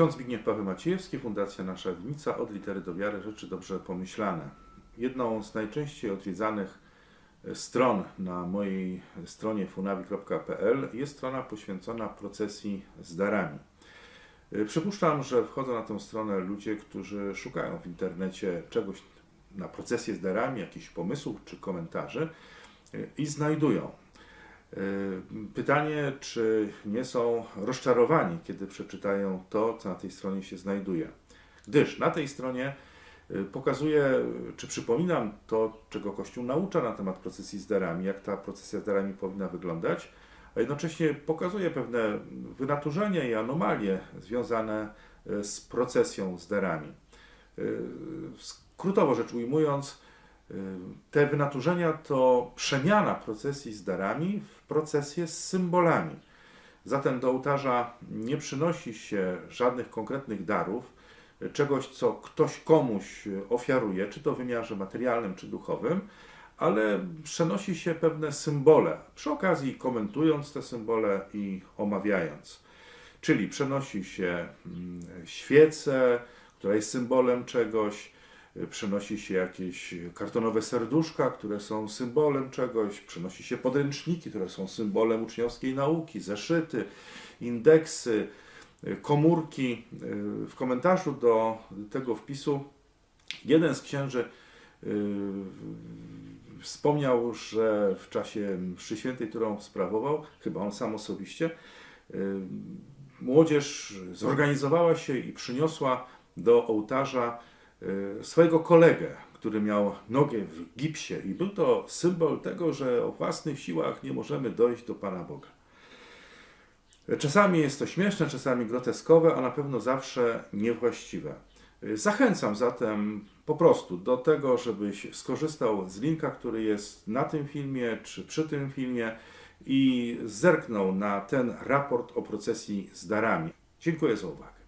Ksiądz Zbigniew Paweł Maciejewski, Fundacja Nasza Winnica, od litery do wiary, rzeczy dobrze pomyślane. Jedną z najczęściej odwiedzanych stron na mojej stronie funavi.pl jest strona poświęcona procesji z darami. Przypuszczam, że wchodzą na tę stronę ludzie, którzy szukają w internecie czegoś na procesję z darami, jakichś pomysłów czy komentarzy i znajdują. Pytanie, czy nie są rozczarowani, kiedy przeczytają to, co na tej stronie się znajduje. Gdyż na tej stronie pokazuję, czy przypominam to, czego Kościół naucza na temat procesji z darami, jak ta procesja z darami powinna wyglądać, a jednocześnie pokazuje pewne wynaturzenia i anomalie związane z procesją z darami. Skrótowo rzecz ujmując, te wynaturzenia to przemiana procesji z darami w procesję z symbolami. Zatem do ołtarza nie przynosi się żadnych konkretnych darów, czegoś, co ktoś komuś ofiaruje, czy to w wymiarze materialnym, czy duchowym, ale przenosi się pewne symbole, przy okazji komentując te symbole i omawiając. Czyli przenosi się świecę, która jest symbolem czegoś, przenosi się jakieś kartonowe serduszka, które są symbolem czegoś, przenosi się podręczniki, które są symbolem uczniowskiej nauki, zeszyty, indeksy, komórki. W komentarzu do tego wpisu jeden z księży wspomniał, że w czasie mszy świętej, którą sprawował, chyba on sam osobiście, młodzież zorganizowała się i przyniosła do ołtarza swojego kolegę, który miał nogę w gipsie i był to symbol tego, że o własnych siłach nie możemy dojść do Pana Boga. Czasami jest to śmieszne, czasami groteskowe, a na pewno zawsze niewłaściwe. Zachęcam zatem po prostu do tego, żebyś skorzystał z linka, który jest na tym filmie czy przy tym filmie i zerknął na ten raport o procesji z darami. Dziękuję za uwagę.